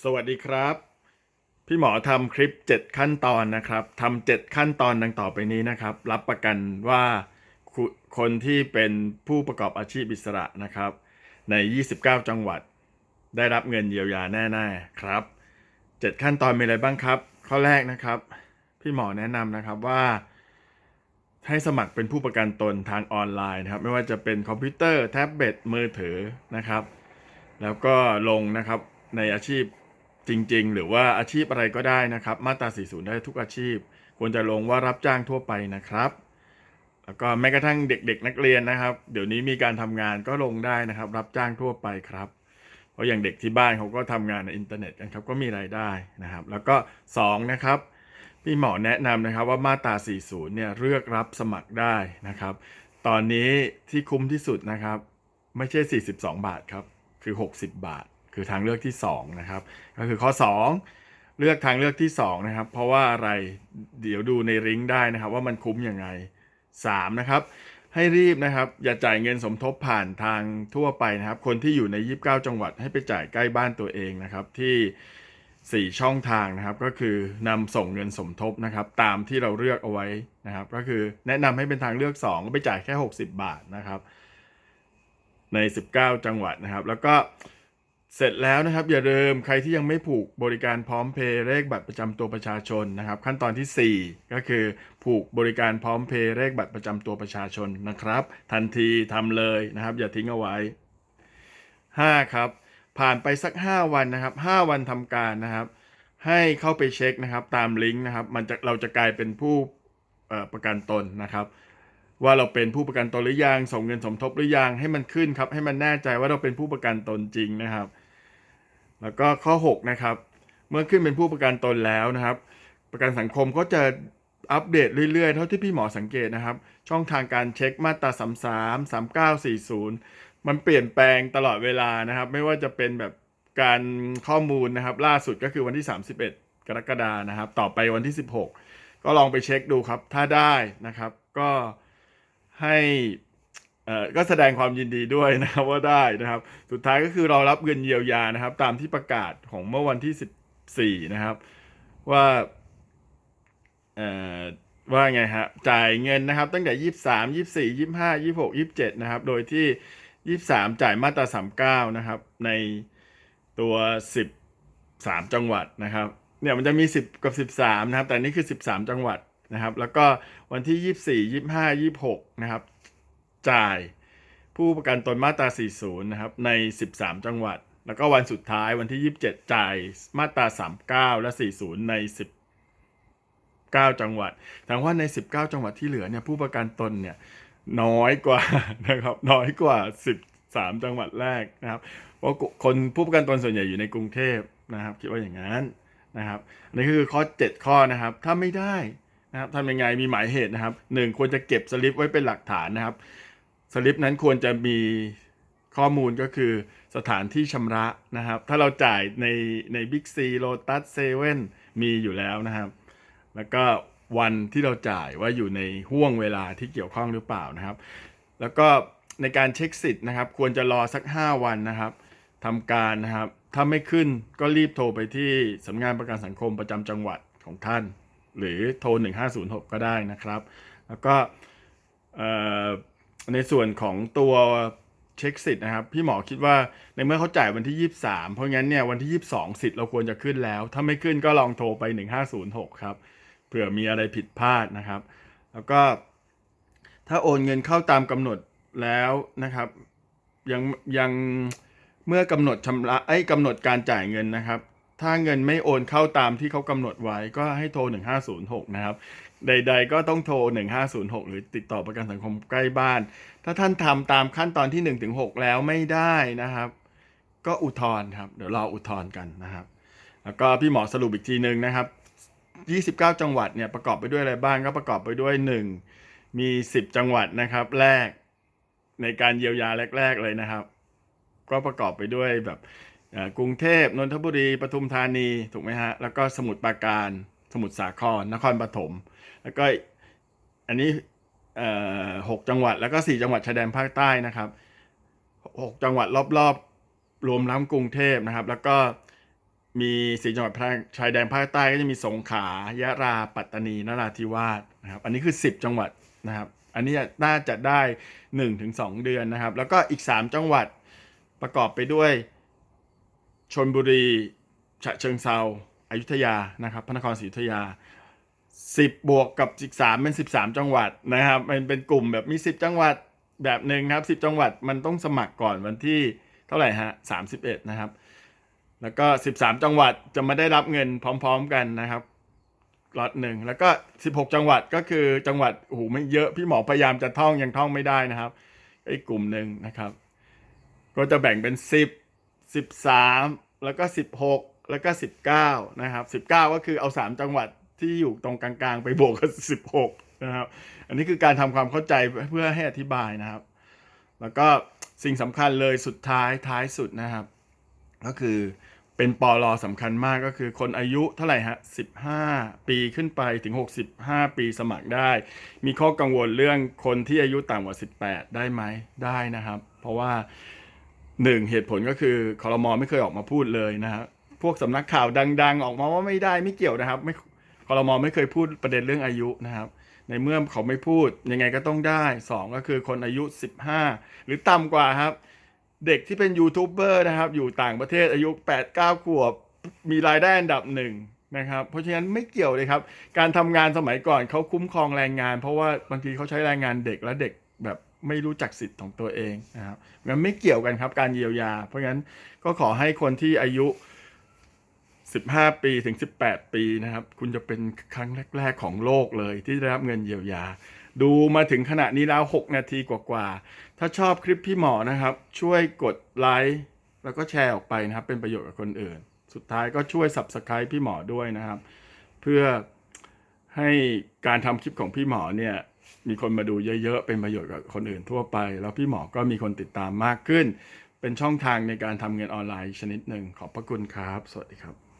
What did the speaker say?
สวัสดีครับ พี่หมอทำคลิป 7 ขั้นตอนนะครับทำ7ขั้นตอนดังต่อไปนี้นะครับ รับประกันว่าคุคนที่เป็นผู้ประกอบอาชีพอิสระนะครับ ใน 29 จังหวัด ได้รับเงินเยียวยาแน่ๆครับ 7 ขั้นตอนมีอะไรบ้างครับ ข้อแรกนะครับ พี่หมอแนะนำนะครับว่าให้สมัครเป็นผู้ประกันตนทางออนไลน์นะครับ ไม่ว่าจะเป็นคอมพิวเตอร์แท็บเล็ตมือถือนะครับ แล้วก็ลงนะครับในอาชีพ จริง ๆ หรือว่าอาชีพอะไรก็ได้นะครับ มาตรา 40 ได้ทุกอาชีพ ควรจะลงว่ารับจ้างทั่วไปนะครับ แล้วก็แม้กระทั่งเด็กๆ นักเรียนนะครับ เดี๋ยวนี้มีการทำงานก็ลงได้นะครับ รับจ้างทั่วไปครับ เพราะอย่างเด็กที่บ้านเขาก็ทำงานในอินเทอร์เน็ตกันครับก็มีรายได้นะครับ แล้วก็ 2 นะครับพี่หมอแนะนำนะครับว่ามาตรา 40 เนี่ยเลือกรับสมัครได้นะครับ ตอนนี้ที่คุ้มที่สุดนะครับ ไม่ใช่ 42 บาทครับ คือ 60 บาท คือทางเลือกที่2นะครับก็คือข้อ 2 เลือกทางเลือกที่2นะครับเพราะว่าอะไรเดี๋ยวดูในลิงก์ได้นะครับ ว่ามันคุ้มยังไง3นะครับให้รีบนะครับ อย่าจ่ายเงินสมทบผ่านทางทั่วไปนะครับ คนที่อยู่ใน 29 จังหวัดให้ไปจ่ายใกล้บ้านตัวเองนะครับที่ 4 ช่องทางนะครับ ก็คือนำส่งเงินสมทบนะครับ ตามที่เราเลือกเอาไว้นะครับ ก็คือแนะนำให้เป็นทางเลือก 2 ก็ไปจ่ายแค่ 60 บาทนะครับ ใน 19 จังหวัดนะครับ แล้วก็ เสร็จแล้วนะครับ อย่าลืมใครที่ยังไม่ผูกบริการพร้อมเพย์เลขบัตรประจำตัวประชาชนนะครับ ขั้นตอนทีสี่ 4 ก็คือผูกบริการพร้อมเพย์เลขบัตรประจำตัวประชาชนนะครับ ทันทีทำเลยนะครับ อย่าทิ้งเอาไว้ 5 ครับ ผ่านไปสัก 5 วันนะครับ 5 วันทำการนะครับ ให้เข้าไปเช็คนะครับ ตามลิงก์นะครับ มันจะเราจะกลายเป็นผู้ประกันตนนะครับว่าเราเป็นผู้ประกันตนหรือยังส่งเงินสมทบหรือยังให้มันขึ้นครับ ให้มันแน่ใจว่าเราเป็นผู้ประกันตนจริงนะครับ แล้วก็ข้อ 6 นะครับ เมื่อขึ้นเป็นผู้ประกันตนแล้วนะครับ ประกันสังคมก็จะอัปเดตเรื่อยๆ เท่าที่พี่หมอสังเกตนะครับ ช่องทางการเช็คมาตรา 33 39 40 มันเปลี่ยนแปลงตลอดเวลานะครับ ไม่ว่าจะเป็นแบบการข้อมูลนะครับ ล่าสุดก็คือวันที่ 31 กรกฎานะครับ ต่อไปวันที่ 16 ก็ลองไปเช็คดูครับ ถ้าได้นะครับ ก็ให้ ก็แสดงความยินดีด้วยนะครับว่าได้นะครับ สุดท้ายก็คือเรารับเงินเยียวยานะครับ ตามที่ประกาศของเมื่อวันที่ 14 นะครับ ว่าว่าไงฮะจ่ายเงินนะครับ ตั้งแต่ 23 24 25 26 27 นะครับ โดยที่ 23 จ่ายมาตรา 39 นะครับ ในตัว 13 จังหวัดนะครับเนี่ยมันจะมี 10 กับ 13 นะครับ แต่นี่คือ 13 จังหวัดนะครับ แล้วก็วันที่ 24 25 26 นะครับ จ่ายผู้ประกันตนมาตรา 40 นะครับ ใน 13 จังหวัด แล้วก็วันสุดท้ายวันที่ 27 จ่ายมาตรา 39 และ 40 ใน 19 จังหวัดแแต่ว่าใน 19 จังหวัดที่เหลือเนี่ยผู้ประกันตนเนี่ยน้อยกว่านะครับน้อยกว่า 13 จังหวัดแรกนะครับเพราะคนผู้ประกันตนส่วนใหญ่อยู่ในกรุงเทพนะครับคิดว่าอย่างนั้นนะครับนนี้คือข้อ 7 ข้อนะครับ ถ้าไม่ได้นะครับทำยังไงมีหมายเหตุนะครับหนึ่งควรจะเก็บสลิปไว้เป็นหลักฐานนะครับ สลิปนั้นควรจะมีข้อมูลก็คือสถานที่ชำระนะครับ ถ้าเราจ่ายในใน Big C Lotus 7 มีอยู่แล้วนะครับ แล้วก็วันที่เราจ่ายว่าอยู่ในห่วงเวลาที่เกี่ยวข้องหรือเปล่านะครับ แล้วก็ในการเช็คสิทธิ์นะครับ ควรจะรอสัก 5 วันนะครับทำการนะครับ ถ้าไม่ขึ้นก็รีบโทรไปที่สำนักงานประกันสังคมประจำจังหวัดของท่าน หรือโทร 1506 ก็ได้นะครับ แล้วก็เอ่อ ในส่วนของตัวเช็คสิทธิ์นะครับ พี่หมอคิดว่าในเมื่อเขาจ่ายวันที่ 23 เพราะงั้นเนี่ยวันที่ 22 สิทธิ์เราควรจะขึ้นแล้ว ถ้าไม่ขึ้นก็ลองโทรไป 1506 ครับเผื่อมีอะไรผิดพลาดนะครับ แล้วก็ ถ้าโอนเงินเข้าตามกำหนดแล้วนะครับ ยังยังเมื่อกำหนดชำระไอ้กำหนดการจ่ายเงินนะครับ ถ้าเงินไม่โอนเข้าตามที่เขากำหนดไว้ก็ให้โทร 1506 นะครับ ใด ๆ ก็ต้องโทร 1506 หรือติดต่อประกันสังคมใกล้บ้าน ถ้าท่านทำตามขั้นตอนที่1ถึง6แล้วไม่ได้นะครับ ก็อุทธรณ์ครับ เดี๋ยวรออุทธรณ์กันนะครับ แล้วก็พี่หมอสรุปอีกทีหนึ่งนะครับ 29 จังหวัดเนี่ยประกอบไปด้วยอะไรบ้างก็ประกอบไปด้วย 1 มี 10 จังหวัดนะครับ แรกในการเยียวยาแรก ๆ เลยนะครับ ก็ประกอบไปด้วยแบบ กรุงเทพนนทบุรีปทุมธานีถูกไหมฮะแล้วก็สมุทรปราการ สมุทรสาครนครปฐมแล้วก็อันนี้หกจังหวัดแล้วก็สี่จังหวัดชายแดนภาคใต้นะครับหกจังหวัดรอบๆ รวมทั้งกรุงเทพนะครับ แล้วก็มีสี่จังหวัดชายแดนภาคใต้ก็จะมีสงขลายะราปัตตานีนราธิวาสนะครับ อันนี้คือ 10 จังหวัดนะครับ อันนี้น่าจะได้ 1-2 เดือนนะครับ แล้วก็อีก 3 จังหวัดประกอบไปด้วย ชนบุรีฉะเชิงเซาอายุธยานะครับพระนครศรีอยุธยา 10 บวกกับอีก3เป็น 13 จังหวัดนะครับ มันเป็นกลุ่มแบบมี 10 จังหวัดแบบหนึ่งครับ 10 จังหวัดมันต้องสมัครก่อนวันที่เท่าไหร่ฮะ 31 นะครับ แล้วก็ 13 จังหวัดจะมาได้รับเงินพร้อม ๆ กันนะครับล็อตหนึ่งแล้วก็ 16 จังหวัดก็คือจังหวัดโอ้โหไม่เยอะพี่หมอพยายามจะท่องยังท่องไม่ได้นะครับไอ้กลุ่มหนึ่งนะครับ ก็จะแบ่งเป็น 10 13แล้วก็16แล้วก็19นะครับ19ก็คือเอา3จังหวัดที่อยู่ตรงกลางๆ ไปบวกกับ16นะครับ อันนี้คือการทำความเข้าใจเพื่อให้อธิบายนะครับ แล้วก็สิ่งสำคัญเลยสุดท้ายท้ายสุดนะครับ ก็คือเป็นปอลอสำคัญมากก็คือคนอายุเท่าไหร่ฮะ15 ปีขึ้นไปถึง 65 ปีสมัครได้ มีข้อกังวลเรื่องคนที่อายุต่ำกว่า 18 ได้ไหมได้นะครับ เพราะว่า หนึ่งเหตุผลก็คือคอรมอไม่เคยออกมาพูดเลยนะครับพวกสำนักข่าวดัง ๆ ออกมาว่าไม่ได้ไม่เกี่ยวนะครับ ไม่คอรมอไม่เคยพูดประเด็นเรื่องอายุนะครับ ในเมื่อเขาไม่พูดยังไงก็ต้องได้สองก็คือคนอายุ 15 หรือต่ำกว่าครับ เด็กที่เป็นยูทูบเบอร์นะครับ อยู่ต่างประเทศอายุ 8 9 ขวบ มีรายได้อันดับหนึ่งนะครับเพราะฉะนั้นไม่เกี่ยวเลยครับ การทำงานสมัยก่อนเขาคุ้มครองแรงงาน เพราะว่าบางทีเขาใช้แรงงานเด็กและเด็กแบบ ไม่รู้จักสิทธิ์ของตัวเองนะครับงั้นไม่เกี่ยวกันครับการเยียวยา เพราะฉะนั้นก็ขอให้คนที่อายุ 15 ปีถึง 18 ปีนะครับ คุณจะเป็นครั้งแรก ๆ ของโลกเลยที่ได้รับเงินเยียวยา ดูมาถึงขณะนี้แล้ว 6 นาทีกว่าๆ ถ้าชอบคลิปพี่หมอนะครับ ช่วยกดไลค์แล้วก็แชร์ออกไปนะครับ เป็นประโยชน์กับคนอื่น สุดท้ายก็ช่วย Subscribe พี่หมอด้วยนะครับ เพื่อให้การทำคลิปของพี่หมอเนี่ย มีคนมาดูเยอะๆ เป็นประโยชน์กับคนอื่นทั่วไป แล้วพี่หมอก็มีคนติดตามมากขึ้น เป็นช่องทางในการทำเงินออนไลน์ชนิดหนึ่งขอบพระคุณครับ สวัสดีครับ